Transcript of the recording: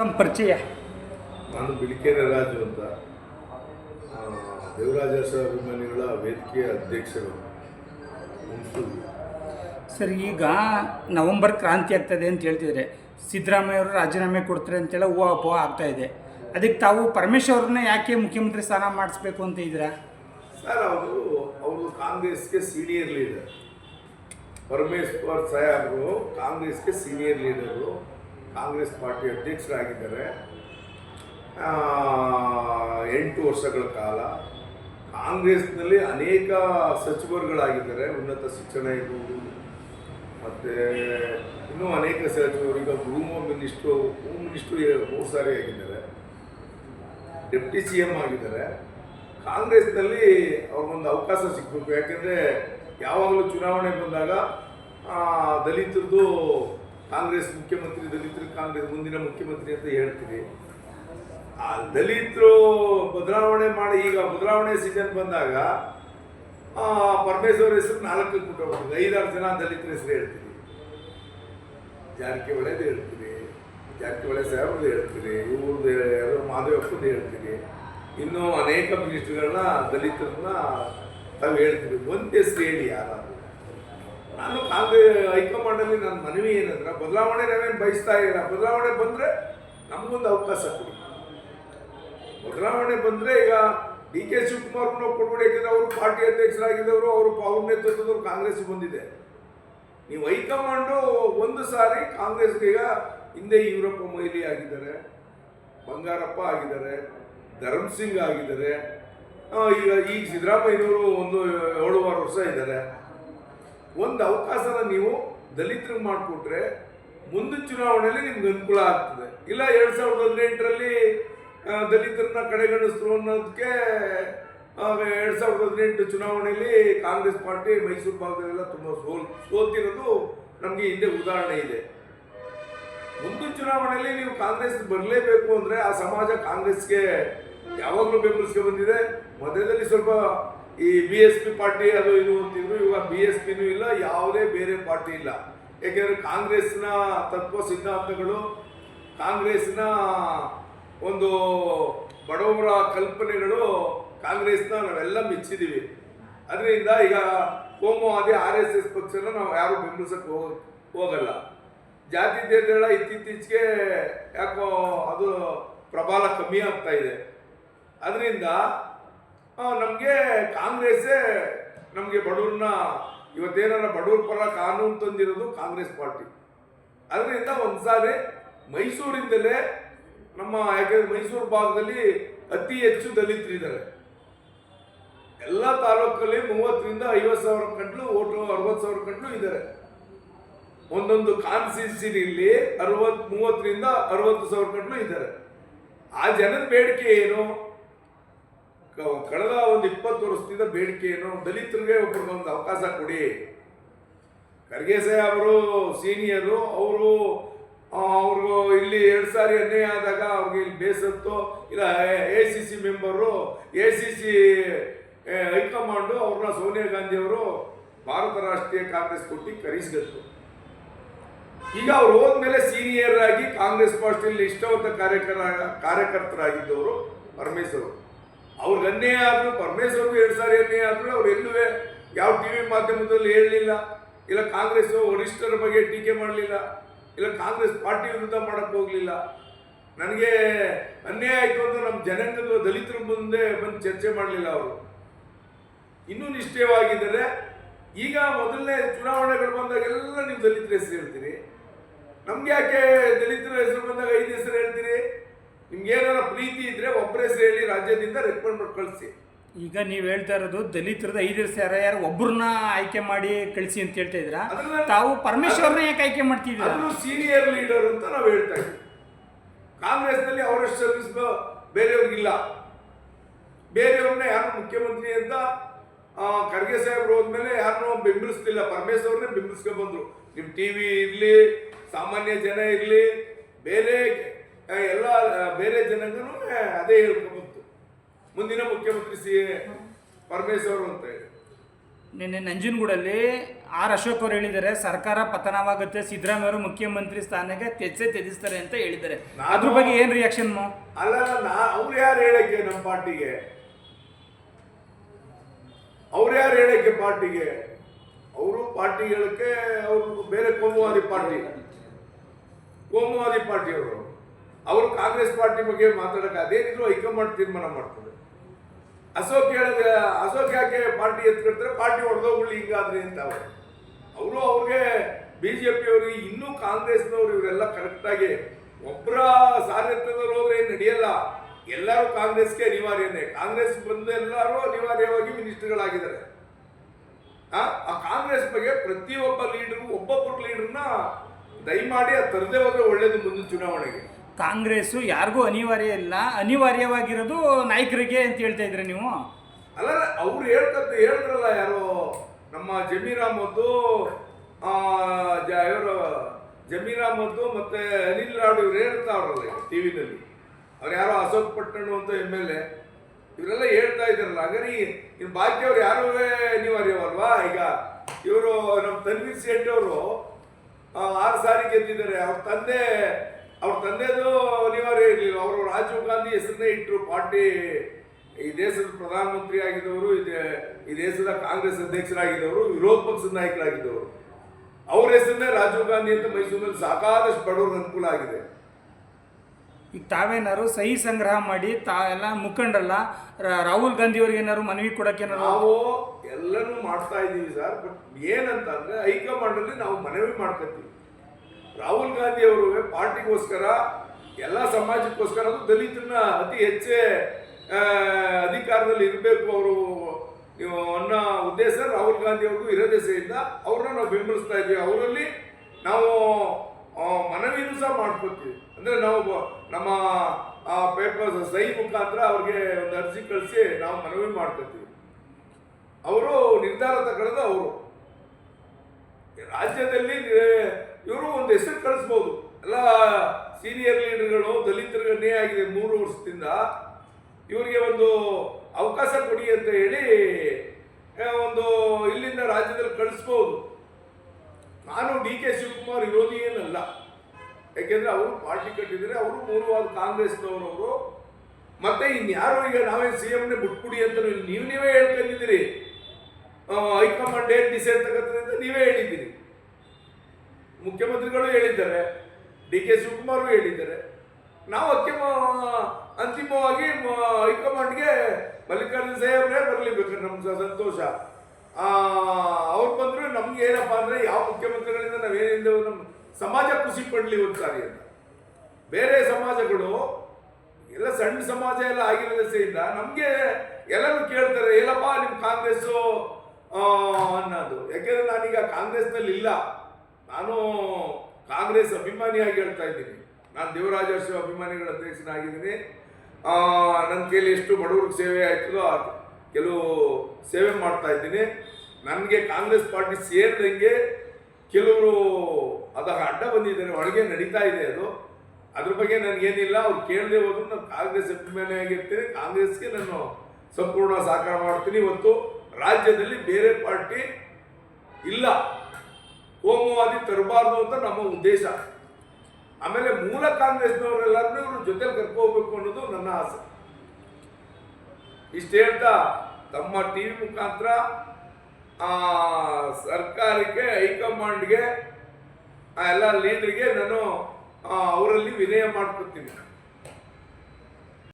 ತಮ್ಮ ಪರಿಚಯ. ನಾನು ಬಿಳಿಕೆರೆ ರಾಜು ಅಂತ. ದೇವರಾಜ ಅಭಿಮಾನಿಗಳ ವೇದಿಕೆಯ ಅಧ್ಯಕ್ಷರು. ಸರ್ ಈಗ ನವೆಂಬರ್ ಕ್ರಾಂತಿ ಆಗ್ತದೆ ಅಂತ ಹೇಳ್ತಿದ್ರೆ ಸಿದ್ದರಾಮಯ್ಯವರು ರಾಜೀನಾಮೆ ಕೊಡ್ತಾರೆ ಅಂತೇಳಿ ಹೂವು ಅಪೋಹ ಆಗ್ತಾ ಇದೆ. ಅದಕ್ಕೆ ತಾವು ಪರಮೇಶ್ವರ್ ಅವ್ರನ್ನ ಯಾಕೆ ಮುಖ್ಯಮಂತ್ರಿ ಸ್ಥಾನ ಮಾಡಿಸ್ಬೇಕು ಅಂತ ಇದ್ದೀರಾ? ಸರ್ ಅವರು ಅವರು ಕಾಂಗ್ರೆಸ್ಗೆ ಸೀನಿಯರ್ ಲೀಡರ್. ಪರಮೇಶ್ವರ್ ಸಾಹೇಬರು ಕಾಂಗ್ರೆಸ್ಗೆ ಸೀನಿಯರ್ ಲೀಡರು. ಕಾಂಗ್ರೆಸ್ ಪಾರ್ಟಿ ಅಧ್ಯಕ್ಷರಾಗಿದ್ದಾರೆ. ಎಂಟು ವರ್ಷಗಳ ಕಾಲ ಕಾಂಗ್ರೆಸ್ನಲ್ಲಿ ಅನೇಕ ಸಚಿವರುಗಳಾಗಿದ್ದಾರೆ. ಉನ್ನತ ಶಿಕ್ಷಣ ಇರ್ಬೋದು, ಮತ್ತು ಇನ್ನೂ ಅನೇಕ ಸಚಿವರು, ಈಗ ಗೃಹ ಮಿನಿಸ್ಟ್ರು ಹೋಮ್ ಮಿನಿಸ್ಟ್ರು ಮೂರು ಸಾರಿ ಆಗಿದ್ದಾರೆ. ಡೆಪ್ಟಿ ಸಿ ಎಂ ಆಗಿದ್ದಾರೆ. ಕಾಂಗ್ರೆಸ್ನಲ್ಲಿ ಅವ್ರಿಗೊಂದು ಅವಕಾಶ ಸಿಕ್ಕಬೇಕು ಯಾಕೆಂದರೆ ಯಾವಾಗಲೂ ಚುನಾವಣೆ ಬಂದಾಗ ದಲಿತರದ್ದು ದಲಿತರದು ಕಾಂಗ್ರೆಸ್ ಮುಖ್ಯಮಂತ್ರಿ, ದಲಿತರು ಕಾಂಗ್ರೆಸ್, ಮುಂದಿನ ಮುಖ್ಯಮಂತ್ರಿ ಅಂತ ಹೇಳ್ತೀವಿ. ಆ ದಲಿತರು ಬದಲಾವಣೆ ಮಾಡಿ, ಈಗ ಬದಲಾವಣೆ ಸೀಸನ್ ಬಂದಾಗ ಪರಮೇಶ್ವರ ಹೆಸರು ನಾಲ್ಕು ಕೊಟ್ಟು ಐದಾರು ಜನ ದಲಿತರ ಹೆಸರು ಹೇಳ್ತೀವಿ. ಜಾರಕಿಹೊಳೆದು ಹೇಳ್ತೀರಿ ಜಾರಕಿಹೊಳೆ ಸಾಹೇಬ್ರದ್ದು ಹೇಳ್ತೀರಿ ಇವ್ರದ್ದು ಯಾರೋ ಮಾಧವಪ್ಪದ್ದು ಹೇಳ್ತೀರಿ ಇನ್ನೂ ಅನೇಕ ಮಿನಿಸ್ಟ್ರುಗಳನ್ನ ದಲಿತರನ್ನ ತಾವು ಹೇಳ್ತೀವಿ. ಒಂದು ಹೆಸರು ಹೇಳಿ ಯಾರಾದ್ರು ನಾನು ಕಾಂಗ್ರೆ ಹೈಕಮಾಂಡಲ್ಲಿ ನನ್ನ ಮನವಿ ಏನಂದ್ರೆ, ಬದಲಾವಣೆ ನಾವೇನು ಬಯಸ್ತಾ ಇಲ್ಲ. ಬದಲಾವಣೆ ಬಂದರೆ ನಮಗೊಂದು ಅವಕಾಶ ಕೊಡಿ. ಬದಲಾವಣೆ ಬಂದರೆ ಈಗ ಡಿ ಕೆ ಶಿವಕುಮಾರ್ನ ಕೊಡ್ಬೇಡಿ, ಯಾಕೆಂದ್ರೆ ಅವರು ಪಾರ್ಟಿ ಅಧ್ಯಕ್ಷರಾಗಿದ್ದವರು, ಅವರು ಅವ್ರ ನೇತೃತ್ವದವರು ಕಾಂಗ್ರೆಸ್ ಬಂದಿದೆ. ನೀವು ಹೈಕಮಾಂಡು ಒಂದು ಸಾರಿ ಕಾಂಗ್ರೆಸ್ಗೆ ಈಗ ಹಿಂದೆ ಯೂರಪ್ಪ ಮೊಯ್ಲಿ ಆಗಿದ್ದಾರೆ, ಬಂಗಾರಪ್ಪ ಆಗಿದ್ದಾರೆ, ಧರ್ಮ್ ಸಿಂಗ್ ಆಗಿದ್ದಾರೆ ಈಗ ಈಗ ಸಿದ್ದರಾಮಯ್ಯನವರು ಒಂದು ಏಳುವಾರು ವರ್ಷ ಇದ್ದಾರೆ. ಒಂದು ಅವಕಾಶನ ನೀವು ದಲಿತರಿಗೆ ಮಾಡಿಕೊಟ್ರೆ ಮುಂದಿನ ಚುನಾವಣೆಯಲ್ಲಿ ನಿಮ್ಗೆ ಅನುಕೂಲ ಆಗ್ತದೆ. ಇಲ್ಲ ಎರಡು ಸಾವಿರದ ಹದಿನೆಂಟರಲ್ಲಿ ದಲಿತರನ್ನ ಕಡೆಗಣಿಸಿದ್ರು ಅನ್ನೋದಕ್ಕೆ ಎರಡು ಸಾವಿರದ ಹದಿನೆಂಟು ಚುನಾವಣೆಯಲ್ಲಿ ಕಾಂಗ್ರೆಸ್ ಪಾರ್ಟಿ ಮೈಸೂರು ಭಾಗದಲ್ಲೆಲ್ಲ ತುಂಬ ಸೋಲ್, ಸೋತಿರೋದು ನಮಗೆ ಹಿಂದೆ ಉದಾಹರಣೆ ಇದೆ. ಮುಂದಿನ ಚುನಾವಣೆಯಲ್ಲಿ ನೀವು ಕಾಂಗ್ರೆಸ್ ಬರಲೇಬೇಕು ಅಂದರೆ ಆ ಸಮಾಜ ಕಾಂಗ್ರೆಸ್ಗೆ ಯಾವಾಗಲೂ ಬೆಂಬಲಿಸ್ಕೊಂಡು ಬಂದಿದೆ. ಮಧ್ಯದಲ್ಲಿ ಸ್ವಲ್ಪ ಈ ಬಿ ಎಸ್ ಪಿ ಪಾರ್ಟಿ ಅದು ಇದು ಅಂತಿದ್ರು, ಇವಾಗ ಬಿ ಎಸ್ ಪಿನೂ ಇಲ್ಲ, ಯಾವುದೇ ಬೇರೆ ಪಾರ್ಟಿ ಇಲ್ಲ. ಏಕೆಂದರೆ ಕಾಂಗ್ರೆಸ್ನ ತತ್ವ ಸಿದ್ಧಾಂತಗಳು ಕಾಂಗ್ರೆಸ್ನ ಒಂದು ಬಡವರ ಕಲ್ಪನೆಗಳು ಕಾಂಗ್ರೆಸ್ನ ನಾವೆಲ್ಲ ಮೆಚ್ಚಿದ್ದೀವಿ ಅದರಿಂದ ಈಗ ಕೋಮುವಾದಿ ಆರ್ ಎಸ್ ಎಸ್ ಪಕ್ಷನ ನಾವು ಯಾರು ಬೆಂಬಲಿಸಕ್ಕೆ ಹೋಗ, ಹೋಗಲ್ಲ. ಜಾತಿ ಭೇದಗಳ ಇತ್ತೀಚೆಗೆ ಯಾಕೋ ಅದು ಪ್ರಬಲ ಕಮ್ಮಿ ಆಗ್ತಾ ಇದೆ. ಅದರಿಂದ ನಮಗೆ ಕಾಂಗ್ರೆಸ್ಸೇ ನಮಗೆ ಬಡವ್ರನ್ನ ಇವತ್ತೇನಾರ ಬಡವ್ರ ಪರ ಕಾನೂನು ತಂದಿರೋದು ಕಾಂಗ್ರೆಸ್ ಪಾರ್ಟಿ. ಅದರಿಂದ ಒಂದ್ಸಾರಿ ಮೈಸೂರಿಂದಲೇ ನಮ್ಮ ಯಾಕೆಂದ್ರೆ ಮೈಸೂರು ಭಾಗದಲ್ಲಿ ಅತಿ ಹೆಚ್ಚು ದಲಿತರಿದ್ದಾರೆ ಎಲ್ಲ ತಾಲೂಕಲ್ಲಿ ಮೂವತ್ತರಿಂದ ಐವತ್ತು ಸಾವಿರ ಗಂಟಲು, ಓಟು ಅರವತ್ತು ಸಾವಿರ ಗಂಟ್ಲು ಇದ್ದಾರೆ ಒಂದೊಂದು ಕಾನ್ಸ್ಟಿಟ್ಯೂನ್ಸಿಲಿ ಅರವತ್, ಮೂವತ್ತರಿಂದ ಅರವತ್ತು ಸಾವಿರ ಗಂಟ್ಲು ಇದ್ದಾರೆ ಆ ಜನದ ಬೇಡಿಕೆ ಏನು? ಕಳೆದ ಒಂದು ಇಪ್ಪತ್ತು ವರ್ಷದಿಂದ ಬೇಡಿಕೆಯನ್ನು ದಲಿತರಿಗೆ ಒಬ್ಬರಿಗೊಂದು ಅವಕಾಶ ಕೊಡಿ. ಖರ್ಗೆ ಅವರು, ಸೀನಿಯರು, ಅವರು ಅವ್ರಿಗೂ ಇಲ್ಲಿ ಎರಡು ಸಾರಿ ಅನ್ಯಾಯ ಆದಾಗ ಅವ್ರಿಗೆ ಇಲ್ಲಿ ಬೇಸತ್ತು ಇಲ್ಲ, A C C member, A C C high command, ಅವ್ರನ್ನ ಸೋನಿಯಾ ಗಾಂಧಿಯವರು ಭಾರತ ರಾಷ್ಟ್ರೀಯ ಕಾಂಗ್ರೆಸ್ ಕೊಟ್ಟು ಕರೆಸಿಗತ್ತು ಈಗ ಅವ್ರು ಹೋದ್ಮೇಲೆ ಸೀನಿಯರ್ ಆಗಿ ಕಾಂಗ್ರೆಸ್ ಪಾರ್ಟಿಯಲ್ಲಿ ಇಷ್ಟವಂತ ಕಾರ್ಯಕರ, ಕಾರ್ಯಕರ್ತರಾಗಿದ್ದವರು ಪರಮೇಶ್ವರ್ ಅವ್ರಿಗೆ ಆದರೂ, ಪರಮೇಶ್ವರ್ಗೂ ಎರಡು ಸಾರಿ ಅನ್ನೇ ಆದ್ರು ಅವ್ರು ಎಲ್ಲೂ ಯಾವ ಟಿ ವಿ ಮಾಧ್ಯಮದಲ್ಲಿ ಹೇಳಲಿಲ್ಲ. ಇಲ್ಲ ಕಾಂಗ್ರೆಸ್ ವರಿಷ್ಠರ ಬಗ್ಗೆ ಟೀಕೆ ಮಾಡಲಿಲ್ಲ. ಇಲ್ಲ ಕಾಂಗ್ರೆಸ್ ಪಾರ್ಟಿ ವಿರುದ್ಧ ಮಾಡಕ್ಕೆ ಹೋಗಲಿಲ್ಲ. ನನಗೆ ಅನ್ಯಾಯ ಆಯಿತು ಅಂತ ನಮ್ಮ ಜನಾಂಗದ ದಲಿತರ ಮುಂದೆ ಬಂದು ಚರ್ಚೆ ಮಾಡಲಿಲ್ಲ ಅವರು. ಇನ್ನೂ ನಿಷ್ಠೆವಾಗಿದ್ದಾರೆ. ಈಗ ಮೊದಲನೇ ಚುನಾವಣೆಗಳು ಬಂದಾಗೆಲ್ಲ ನೀವು ದಲಿತರ ಹೆಸರು ಹೇಳ್ತೀರಿ. ನಮ್ಗೆ ಯಾಕೆ ದಲಿತರ ಹೆಸರು ಬಂದಾಗ ಐದು ಹೆಸರು ಹೇಳ್ತೀರಿ? ನಿಮ್ಗೆ ಏನಾರ ಪ್ರೀತಿ ಇದ್ರೆ ಒಬ್ಬರೇ ಸೇರಿ ರಾಜ್ಯದಿಂದ ರೆಕಮೆಂಡ್ ಮಾಡಿ ಕಳಿಸಿ. ಈಗ ನೀವು ಹೇಳ್ತಾ ಇರೋದು ದಲಿತರದ ಐದು ಯಾರು ಯಾರು ಒಬ್ಬರನ್ನ ಆಯ್ಕೆ ಮಾಡಿ ಕಳಿಸಿ ಅಂತ ಹೇಳ್ತಾ ಇದ್ದೀರಾ? ಅದನ್ನ- ತಾವು ಪರಮೇಶ್ವರ್ನ ಯಾಕೆ ಆಯ್ಕೆ ಮಾಡ್ತಿದ್ದೀರಾ? ಅದು ಸೀನಿಯರ್ ಲೀಡರ್ ಅಂತ ನಾವು ಹೇಳ್ತಾ ಇದ್ದೀವಿ. ಕಾಂಗ್ರೆಸ್ನಲ್ಲಿ ಅವರಷ್ಟು ಸರ್ವಿಸ್ ಬೇರೆಯವ್ರಿಗಿಲ್ಲ ಬೇರೆಯವ್ರನ್ನ ಯಾರು ಮುಖ್ಯಮಂತ್ರಿ ಅಂತ ಆ, ಖರ್ಗೆ ಸಾಹೇಬ್ರು ಹೋದ್ಮೇಲೆ ಯಾರನ್ನೂ ಬೆಂಬಲಿಸ್ತಿಲ್ಲ ಪರಮೇಶ್ವರನೇ ಬೆಂಬಲಿಸ್ಕೊಂಡ್ಬಂದ್ರು ಬಂದ್ರು. ನಿಮ್ಮ ಟಿ ವಿ ಇರಲಿ ಸಾಮಾನ್ಯ ಜನ ಇರಲಿ ಬೇರೆ ಎಲ್ಲ ಬೇರೆ ಜನಗಳು ಅದೇ ಹೇಳ್ಕೊಂಡ್ಬಂತು ಮುಂದಿನ ಮುಖ್ಯಮಂತ್ರಿ ಸಿ ಪರಮೇಶ್ವರ್ ಅಂತ ಹೇಳಿ. ನಿನ್ನೆ ನಂಜನಗೂಡಲ್ಲಿ ಆರ್ ಅಶೋಕ್ ಅವರು ಹೇಳಿದ್ದಾರೆ ಸರ್ಕಾರ ಪತನವಾಗುತ್ತೆ ಸಿದ್ದರಾಮಯ್ಯ ಅವರು ಮುಖ್ಯಮಂತ್ರಿ ಸ್ಥಾನಕ್ಕೆ ತೆಚ್ಚೆ ತ್ಯಜಿಸ್ತಾರೆ ಅಂತ ಹೇಳಿದ್ದಾರೆ. ಅದ್ರ ಬಗ್ಗೆ ಏನು ರಿಯಾಕ್ಷನ್ ಅಲ್ಲ ನಾ ಅವ್ರು ಯಾರು ಹೇಳಕ್ಕೆ ನಮ್ಮ ಪಾರ್ಟಿಗೆ? ಅವ್ರು ಯಾರು ಹೇಳಕ್ಕೆ ಪಾರ್ಟಿಗೆ? ಅವರು ಪಾರ್ಟಿ ಹೇಳಕ್ಕೆ ಅವರು ಬೇರೆ ಕೋಮುವಾದಿ ಪಾರ್ಟಿ. ಕೋಮುವಾದಿ ಪಾರ್ಟಿ ಅವರು ಅವರು ಕಾಂಗ್ರೆಸ್ ಪಾರ್ಟಿ ಬಗ್ಗೆ ಮಾತಾಡಕ್ಕೆ ಅದೇನಿದ್ರು ಹೈಕಮಾಂಡ್ ತೀರ್ಮಾನ ಮಾಡ್ತದೆ. ಅಶೋಕ್ ಹೇಳಿದ್ರೆ ಅಶೋಕ್ ಯಾಕೆ ಪಾರ್ಟಿ ಎತ್ಕೊಡ್ತಾರೆ ಪಾರ್ಟಿ ಹೊಡೆದೋಗ್ಲಿ ಹಿಂಗಾದ್ರಿ ಅಂತ ಅವರು. ಅವರು ಅವ್ರಿಗೆ ಬಿ ಜೆ ಅವರಿಗೆ ಇನ್ನೂ ಕಾಂಗ್ರೆಸ್ನವ್ರು ಇವರೆಲ್ಲ ಕರೆಕ್ಟಾಗಿ ಒಬ್ಬರ ಸಾರಥ್ಯದಲ್ಲಿ ಹೋದ್ರೆ ಏನು ನಡೆಯಲ್ಲ? ಎಲ್ಲರೂ ಕಾಂಗ್ರೆಸ್ಗೆ ಅನಿವಾರ್ಯನೇ. ಕಾಂಗ್ರೆಸ್ ಬಂದು ಎಲ್ಲರೂ ಅನಿವಾರ್ಯವಾಗಿ ಮಿನಿಸ್ಟರ್ಗಳಾಗಿದ್ದಾರೆ. ಆ ಕಾಂಗ್ರೆಸ್ ಬಗ್ಗೆ ಪ್ರತಿಯೊಬ್ಬ ಲೀಡರ್ ಒಬ್ಬೊಬ್ಬರು ಲೀಡರ್ನ ದಯಮಾಡಿ ಅದು ತರದೇ ಹೋದ್ರೆ ಒಳ್ಳೇದು ಮುಂದಿನ ಚುನಾವಣೆಗೆ. ಕಾಂಗ್ರೆಸ್ಸು ಯಾರಿಗೂ ಅನಿವಾರ್ಯ ಇಲ್ಲ. ಅನಿವಾರ್ಯವಾಗಿರೋದು ನಾಯಕರಿಗೆ ಅಂತ ಹೇಳ್ತಾ ಇದ್ರಿ ನೀವು. ಅಲ್ಲ ಅವ್ರು ಹೇಳ್ಕತ್ ಹೇಳಿದ್ರಲ್ಲ ಯಾರು ನಮ್ಮ ಜಮೀರಾಮ್ ಜ- ಇವರು ಜಮೀರಾಮ್ ಅಹಮದ್ದು ಮತ್ತೆ ಅನಿಲ್ ಲಾಡು ಇವ್ರು ಹೇಳ್ತಾವ್ರಲ್ಲ ಟಿ ವಿನಲ್ಲಿ. ಅವ್ರು ಯಾರೋ ಅಶೋಕ್ ಪಟ್ಟಣ ಅಂತ ಎಂ ಎಲ್ ಎ. ಇವರೆಲ್ಲ ಹೇಳ್ತಾ ಇದ್ದಾರಲ್ಲ, ಹಾಗಾದ್ರೆ ಇನ್ನು ಬಾಕಿ ಅವ್ರು ಯಾರು ಅನಿವಾರ್ಯವಲ್ವಾ? ಈಗ ಇವರು ನಮ್ಮ ತನ್ವೀರ್ ಶೆಟ್ಟಿ ಅವರು ಆರು ಸಾರಿ ಗೆದ್ದಿದ್ದಾರೆ. ಅವ್ರ ತಂದೆ ಅವ್ರ ತಂದೆದು ಅನಿವಾರ್ಯ ಇರಲಿಲ್ಲ. ಅವರು ರಾಜೀವ್ ಗಾಂಧಿ ಹೆಸರನ್ನೇ ಇಟ್ಟರು ಪಾರ್ಟಿ. ಈ ದೇಶದ ಪ್ರಧಾನಮಂತ್ರಿ ಆಗಿದ್ದವರು ಈ ಈ ದೇಶದ ಕಾಂಗ್ರೆಸ್ ಅಧ್ಯಕ್ಷರಾಗಿದ್ದವರು ವಿರೋಧ ಪಕ್ಷದ ನಾಯಕರಾಗಿದ್ದವರು. ಅವ್ರ ಹೆಸರನ್ನೇ ರಾಜೀವ್ ಗಾಂಧಿ ಅಂತ ಮೈಸೂರಿನಲ್ಲಿ ಸಾಕಾದಷ್ಟು ಬಡವ್ರಿಗೆ ಅನುಕೂಲ ಆಗಿದೆ. ಈಗ ತಾವೇನಾದ್ರು ಸಹಿ ಸಂಗ್ರಹ ಮಾಡಿ ತಾ ಎಲ್ಲ ಮುಖಂಡರಲ್ಲ ರಾಹುಲ್ ಗಾಂಧಿ ಅವ್ರಿಗೆ ಏನಾದ್ರು ಮನವಿ ಕೊಡಕ್ಕೆ ನಾವು ಎಲ್ಲನೂ ಮಾಡ್ತಾ ಇದ್ದೀವಿ ಸರ್ ಬಟ್ ಏನಂತಂದ್ರೆ ಹೈಕಮಾಂಡ್ ಅಲ್ಲಿ ನಾವು ಮನವಿ ಮಾಡ್ಕೊತೀವಿ. ಗಾಂಧಿ ಅವರು ಪಾರ್ಟಿಗೋಸ್ಕರ, ಎಲ್ಲ ಸಮಾಜಕ್ಕೋಸ್ಕರ ಅದು ದಲಿತರನ್ನ ಅತಿ ಹೆಚ್ಚೇ ಅಧಿಕಾರದಲ್ಲಿ ಇರಬೇಕು ಅವರು. ಅನ್ನೋ ಉದ್ದೇಶ ರಾಹುಲ್ ಗಾಂಧಿ ಅವ್ರಿಗೂ ಇರೋ ದೆಸೆಯಿಂದ ಅವ್ರನ್ನ ನಾವು ಬೆಂಬಲಿಸ್ತಾ ಇದ್ದೀವಿ. ಅವರಲ್ಲಿ ನಾವು ಮನವಿಯನ್ನು ಸಹ ಮಾಡ್ಕೊತೀವಿ. ಅಂದರೆ ನಾವು ನಮ್ಮ, ಆ ಪೇಪರ್ ಸಹಿ ಮುಖಾಂತರ ಅವ್ರಿಗೆ ಒಂದು ಅರ್ಜಿ ಕಳಿಸಿ ನಾವು ಮನವಿ ಮಾಡ್ಕೊತೀವಿ. ಅವರು ನಿರ್ಧಾರ ತಗೊಳ್ಳೋದು ಅವರು. ರಾಜ್ಯದಲ್ಲಿ ಇವರು ಒಂದು ಹೆಸರು ಕಳಿಸ್ಬೋದು. ಎಲ್ಲ ಸೀನಿಯರ್ ಲೀಡರ್ಗಳು ದಲಿತರಿಗೆ ಆಗಿದೆ ಮೂರು ವರ್ಷದಿಂದ. ಇವರಿಗೆ ಒಂದು ಅವಕಾಶ ಕೊಡಿ ಅಂತ ಹೇಳಿ ಒಂದು ಇಲ್ಲಿಂದ ರಾಜ್ಯದಲ್ಲಿ ಕಳಿಸ್ಬೋದು. ನಾನು ಡಿ ಕೆ ಶಿವಕುಮಾರ್ ವಿರೋಧಿ ಏನಲ್ಲ. ಯಾಕೆಂದ್ರೆ ಅವರು ಪಾರ್ಟಿ ಕಟ್ಟಿದ್ರೆ ಅವರು ಮೂರು ವಾರ ಕಾಂಗ್ರೆಸ್ನವರು ಅವರು ಮತ್ತೆ ಇನ್ಯಾರು ಈಗ ನಾವೇ ಸಿ ಎಂನೇ ಬಿಟ್ಬಿಡಿ ಅಂತ ನೀವು- ನೀವು ಹೇಳ್ಕೊಂಡಿದ್ದೀರಿ ಹೈಕಮಾಂಡ್ ಡೇಟ್ ಡಿಸೈಡ್ ತಗೋತದೆ ಅಂತ ನೀವೇ ಹೇಳಿದ್ದೀರಿ. ಮುಖ್ಯಮಂತ್ರಿಗಳು ಹೇಳಿದ್ದಾರೆ, ಡಿ ಕೆ ಶಿವಕುಮಾರ್ ಹೇಳಿದ್ದಾರೆ. ನಾವು ಅಕ್ಕಿಮ ಅಂತಿಮವಾಗಿ ಹೈಕಮಾಂಡ್ಗೆ ಮಲ್ಲಿಕಾರ್ಜುನ ಸಾಹೇಬ್ರೇ ಬರಲಿ ಬೇಕಾದ್ರೆ ನಮ್ಗೆ ಸಂತೋಷ. ಅವ್ರು ಬಂದ್ರು ನಮ್ಗೆ ಏನಪ್ಪ ಅಂದರೆ ಯಾವ ಮುಖ್ಯಮಂತ್ರಿಗಳಿಂದ ನಾವೇನಿಂದ ನಮ್ಮ ಸಮಾಜ ಖುಷಿ ಪಡಲಿ ಒಂದು ಸಾರಿ ಅಂತ. ಬೇರೆ ಸಮಾಜಗಳು, ಎಲ್ಲ ಸಣ್ಣ ಸಮಾಜ ಎಲ್ಲ ಆಗಿರೋ ದೆಸೆಯಿಂದ ನಮಗೆ ಎಲ್ಲರೂ ಕೇಳ್ತಾರೆ, ಏನಪ್ಪ ನಿಮ್ಮ ಕಾಂಗ್ರೆಸ್ಸು? ಅನ್ನೋದು. ಯಾಕೆಂದರೆ ನಾನೀಗ ಕಾಂಗ್ರೆಸ್ನಲ್ಲಿ ಇಲ್ಲ ನಾನು ಕಾಂಗ್ರೆಸ್ ಅಭಿಮಾನಿಯಾಗಿ ಹೇಳ್ತಾ ಇದ್ದೀನಿ. ನಾನು ದೇವರಾಜ ಅಭಿಮಾನಿಗಳ ಅಧ್ಯಕ್ಷನಾಗಿದ್ದೀನಿ ನನ್ನ ಕೈಲಿ ಎಷ್ಟು ಬಡವ್ರಿಗೆ ಸೇವೆ ಆಯ್ತದೋ ಕೆಲವು ಸೇವೆ ಮಾಡ್ತಾ ಇದ್ದೀನಿ. ನನಗೆ ಕಾಂಗ್ರೆಸ್ ಪಾರ್ಟಿ ಸೇರಿದಂಗೆ ಕೆಲವರು ಅದರ ಅಡ್ಡ ಬಂದಿದ್ದಾರೆ, ಒಳಗೆ ನಡೀತಾ ಇದೆ ಅದು. ಅದ್ರ ಬಗ್ಗೆ ನನಗೇನಿಲ್ಲ, ಅವ್ರು ಕೇಳದೆ ಹೋದ್ರು ನಾನು ಕಾಂಗ್ರೆಸ್ ಅಭಿಮಾನಿಯಾಗಿರ್ತೀನಿ ಕಾಂಗ್ರೆಸ್ಗೆ ನಾನು ಸಂಪೂರ್ಣ ಸಹಕಾರ ಮಾಡ್ತೀನಿ. ಇವತ್ತು ರಾಜ್ಯದಲ್ಲಿ ಬೇರೆ ಪಾರ್ಟಿ ಇಲ್ಲ. ಕೋಮುವಾದಿ ತರಬಾರ್ದು ಅಂತ ನಮ್ಮ ಉದ್ದೇಶ. ಆಮೇಲೆ ಮೂಲ ಕಾಂಗ್ರೆಸ್ನವರೆಲ್ಲರನ್ನೂ ಇವರು ಜೊತೆ ಕರ್ಕೋಬೇಕು ಅನ್ನೋದು ನನ್ನ ಆಸೆ. ಇಷ್ಟು ಹೇಳ್ತಾ ತಮ್ಮ ಟಿ ವಿ ಮುಖಾಂತರ ಆ, ಸರ್ಕಾರಕ್ಕೆ ಹೈಕಮಾಂಡ್ಗೆ ಎಲ್ಲ ಲೀಡ್ರಿಗೆ ನಾನು ಅವರಲ್ಲಿ ವಿನಯ ಮಾಡ್ಕೊತೀನಿ.